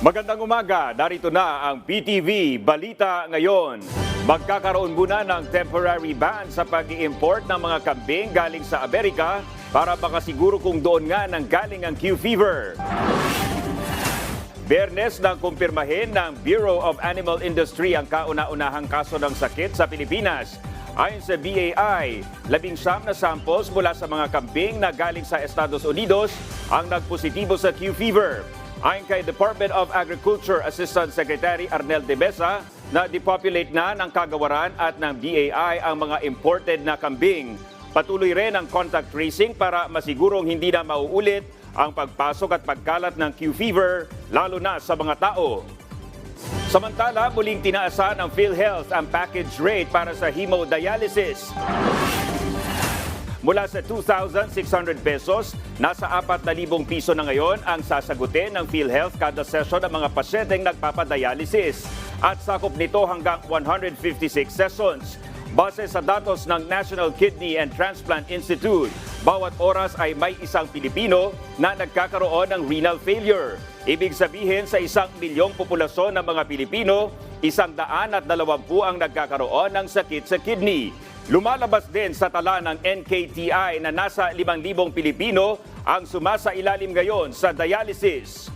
Magandang umaga, narito na ang PTV Balita ngayon. Magkakaroon muna ng temporary ban sa pag import ng mga kambing galing sa Amerika para makasiguro kung doon nga nang galing ang Q fever. Bernes nang kumpirmahin ng Bureau of Animal Industry ang kauna-unahang kaso ng sakit sa Pilipinas. Ayon sa BAI, labing siyam na samples mula sa mga kambing na galing sa Estados Unidos ang nagpositibo sa Q fever. Ayon kay Department of Agriculture Assistant Secretary Arnel de Mesa, na depopulate na ng kagawaran at ng BAI ang mga imported na kambing. Patuloy rin ang contact tracing para masigurong hindi na mauulit ang pagpasok at pagkalat ng Q fever, lalo na sa mga tao. Samantala, muling tinaasan ng PhilHealth ang package rate para sa hemodialysis. Mula sa 2,600 pesos, nasa 4,000 piso na ngayon ang sasagutin ng PhilHealth kada session ng mga pasyenteng nagpapadialysis. At sakop nito hanggang 156 sessions. Base sa datos ng National Kidney and Transplant Institute, bawat oras ay may isang Pilipino na nagkakaroon ng renal failure. Ibig sabihin sa isang milyong populasyon ng mga Pilipino, isang daan at dalawampu ang nagkakaroon ng sakit sa kidney. Lumalabas din sa tala ng NKTI na nasa 5,000 Pilipino ang sumasa ilalim ngayon sa dialysis.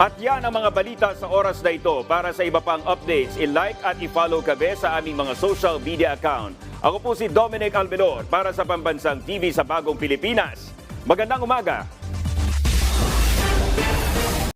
At yan ang mga balita sa oras na ito. Para sa iba pang updates, i-like at i-follow kami sa aming mga social media account. Ako po si Dominic Albenor para sa Pambansang TV sa Bagong Pilipinas. Magandang umaga!